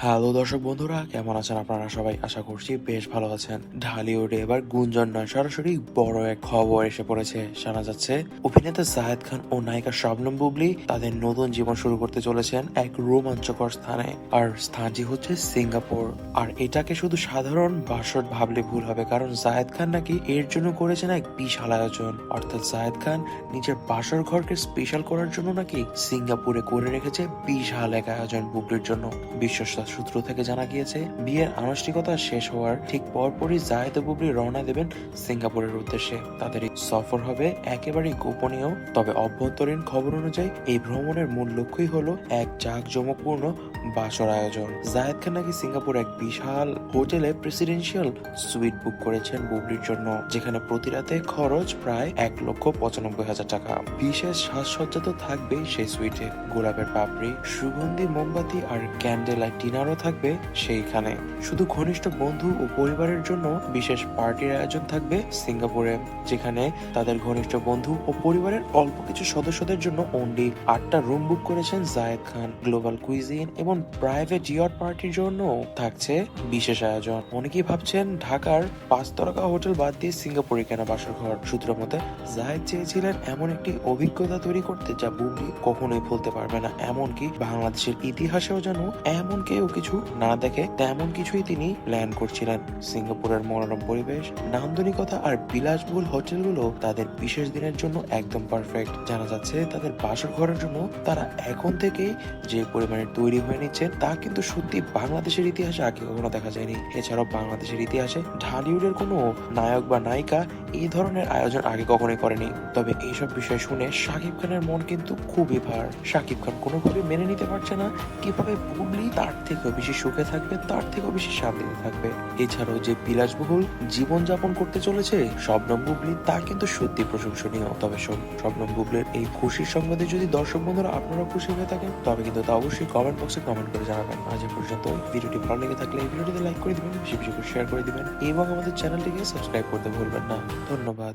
Hello দর্শক বন্ধুরা, কেমন আছেন আপনারা সবাই? আশা করছি বেশ ভালো আছেন। ঢালিউডে এবার গুঞ্জন নয়, সরাসরি বড় এক খবর এসে পড়েছে। শোনা যাচ্ছে, অভিনেতা জাহেদ খান ও নায়িকা শবনম বুবলি তাদের নতুন জীবন শুরু করতে চলেছেন এক রোমাঞ্চকর স্থানে। আর স্থানটি হচ্ছে সিঙ্গাপুর। আর এটাকে শুধু সাধারণ বাসর ভাবলে ভুল হবে, কারণ জাহেদ খান নাকি এর জন্য করেছেন এক বিশাল আয়োজন। অর্থাৎ জাহেদ খান নিজের বাসর ঘরকে স্পেশাল করার জন্য নাকি সিঙ্গাপুরে করে রেখেছে বিশাল এক আয়োজন বুবলির জন্য। বিশ্বস্ত সূত্র থেকে জানা গিয়েছে, বিয়ের আনুষ্ঠানিকতা শেষ হওয়ার ঠিক পরপরই জাহেদ ও বুবলি রওনা দেবেন সিঙ্গাপুরের উদ্দেশ্যে। তাদের এই সফর হবে একেবারেই গোপনীয়, তবে অভ্যন্তরীণ খবর অনুযায়ী এই ভ্রমণের মূল লক্ষ্যই হলো এক জাঁকজমকপূর্ণ বাসর আয়োজন। জাহেদ খান নাকি সিঙ্গাপুর এক বিশাল হোটেলে প্রেসিডেন্সিয়াল সুইট বুক করেছেন বুবলির জন্য, যেখানে প্রতি রাতে খরচ প্রায় এক লক্ষ পঁচানব্বই হাজার টাকা। বিশেষ সাজসজ্জা তো থাকবেই সেই সুইটে। গোলাপের পাপড়ি, সুগন্ধি, মোমবাতি আর ক্যান্ডেল লাইট ডিনারও থাকবে সেইখানে। শুধু ঘনিষ্ঠ বন্ধু ও পরিবারের জন্য বিশেষ পার্টির আয়োজন থাকবে সিঙ্গাপুরে, যেখানে তাদের ঘনিষ্ঠ বন্ধু ও পরিবারের অল্প কিছু সদস্যদের জন্য অনলি আটটা রুম বুক করেছেন জায়েদ খান। গ্লোবাল কুইজিন এবং প্রাইভেট ইয়ট পার্টির জন্য থাকছে বিশেষ আয়োজন। অনেকেই ভাবছেন ঢাকার পাঁচ তারকা হোটেল বাদ দিয়ে সিঙ্গাপুরে কেনা বাসর ঘর? সূত্র মতে, জায়েদ চেয়েছিলেন এমন একটি অভিজ্ঞতা তৈরি করতে যা বুবলি কখনোই ভুলতে পারবে না। এমনকি বাংলাদেশের ইতিহাসেও যেন এমন কেউ কিছু না দেখে তেমন কিছুই তিনি প্ল্যান করছিলেন। সিঙ্গাপুরের মনোরম পরিবেশ, নান্দনিকতা আর বিলাসবহুল হোটেলগুলো তাদের বিশেষ দিনের জন্য একদম পারফেক্ট জানা যাচ্ছে তাদের বাসর ঘরের জন্য তারা এখন থেকেই যে পরিমাণে তৈরি হয়ে নিচ্ছেন তা কিন্তু সত্যি বাংলাদেশের ইতিহাসে আগে কখনো দেখা যায়নি। এছাড়াও বাংলাদেশের ইতিহাসে ঢালিউডের কোনো নায়ক বা নায়িকা এই ধরনের আয়োজন আগে কখনোই করেনি। তবে এইসব বিষয় শুনে শাকিব খানের মন কিন্তু খুবই ভার। শাকিব খান কোনোভাবে মেনে নিতে পারছে না, কীভাবে বুবলি তার থেকেও বেশি সুখে থাকবে, তার থেকেও বেশি শান্তিতে থাকবে। এছাড়াও যে বিলাসবহুল জীবন যাপন করতে চলেছে, শবনম বুবলি তা কিন্তু সত্যি প্রশংসনীয়। তবে শবনম বুবলির এই খুশির সংবাদে যদি দর্শক বন্ধুরা আপনারা খুশি হয়ে থাকেন, তবে কিন্তু তা অবশ্যই কমেন্ট বক্সে কমেন্ট করে জানাবেন। আজ পর্যন্ত। ভিডিওটি ভালো লেগে থাকলে এই ভিডিওটিতে লাইক করে দিবেন, বেশি বেশি করে শেয়ার করে দিবেন, এবং আমাদের চ্যানেলটিকে সাবস্ক্রাইব করতে ভুলবেন না। ধন্যবাদ।